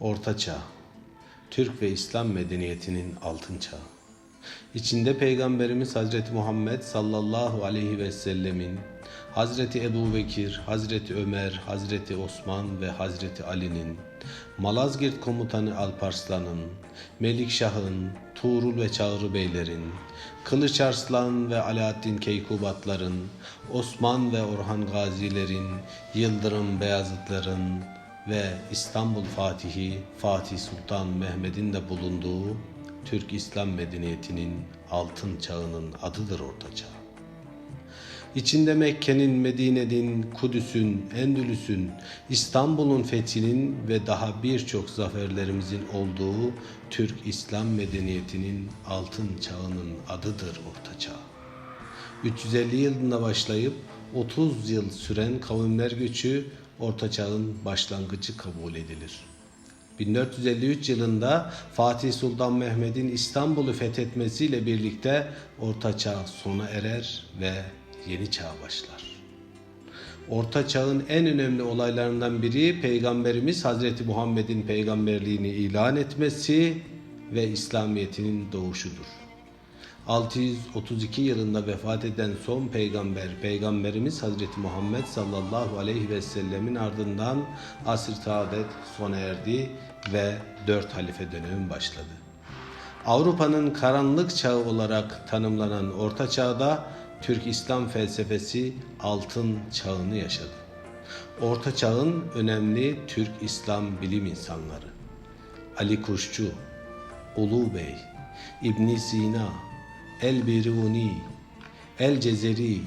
Orta Çağ, Türk ve İslam medeniyetinin altın çağı. İçinde Peygamberimiz Hazreti Muhammed sallallahu aleyhi ve sellemin, Hazreti Ebu Bekir, Hazreti Ömer, Hazreti Osman ve Hazreti Ali'nin, Malazgirt komutanı Alparslan'ın, Melikşah'ın, Tuğrul ve Çağrı Beylerin, Kılıç Arslan ve Alaaddin Keykubatların, Osman ve Orhan Gazilerin, Yıldırım Beyazıtların ve İstanbul Fatihi Fatih Sultan Mehmet'in de bulunduğu Türk İslam medeniyetinin altın çağının adıdır Orta Çağ. İçinde Mekke'nin, Medine'nin, Kudüs'ün, Endülüs'ün, İstanbul'un fethinin ve daha birçok zaferlerimizin olduğu Türk İslam medeniyetinin altın çağının adıdır Orta Çağ. 350 yılında başlayıp 30 yıl süren kavimler göçü Orta Çağ'ın başlangıcı kabul edilir. 1453 yılında Fatih Sultan Mehmet'in İstanbul'u fethetmesiyle birlikte Orta Çağ sona erer ve yeni çağ başlar. Orta Çağ'ın en önemli olaylarından biri Peygamberimiz Hazreti Muhammed'in peygamberliğini ilan etmesi ve İslamiyet'in doğuşudur. 632 yılında vefat eden son peygamber Peygamberimiz Hazreti Muhammed sallallahu aleyhi ve sellemin ardından asr saadet sona erdi ve dört halife dönemi başladı. Avrupa'nın karanlık çağı olarak tanımlanan Orta Çağ'da Türk İslam felsefesi altın çağını yaşadı. Orta Çağ'ın önemli Türk İslam bilim insanları Ali Kuşçu, Ulu Bey, İbn Sina, El Biruni, El Cezeri,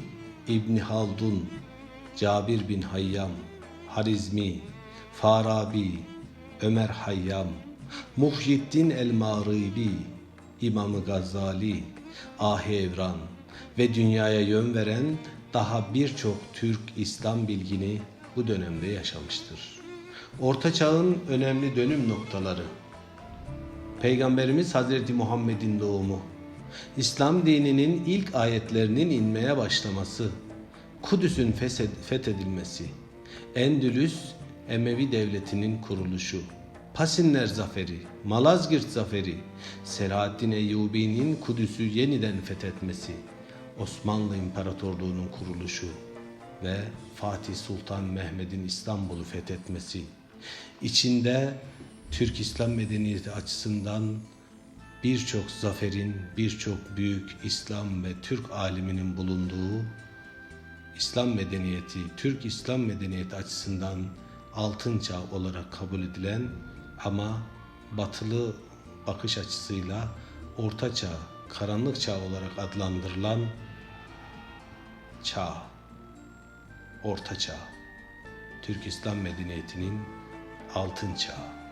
İbn Haldun, Cabir bin Hayyam, Harizmi, Farabi, Ömer Hayyam, Muhyiddin el-Mağribi, İmam Gazali, Ahi Evran ve dünyaya yön veren daha birçok Türk İslam bilgini bu dönemde yaşamıştır. Orta Çağ'ın önemli dönüm noktaları Peygamberimiz Hazreti Muhammed'in doğumu, İslam dininin ilk ayetlerinin inmeye başlaması, Kudüs'ün fethedilmesi, Endülüs Emevi Devleti'nin kuruluşu, Pasinler Zaferi, Malazgirt Zaferi, Selahaddin Eyyubi'nin Kudüs'ü yeniden fethetmesi, Osmanlı İmparatorluğu'nun kuruluşu ve Fatih Sultan Mehmet'in İstanbul'u fethetmesi, içinde Türk İslam medeniyeti açısından birçok zaferin, birçok büyük İslam ve Türk aliminin bulunduğu İslam medeniyeti, Türk İslam medeniyeti açısından altın çağ olarak kabul edilen ama batılı bakış açısıyla orta çağ, karanlık çağ olarak adlandırılan çağ, orta çağ, Türk İslam medeniyetinin altın çağı.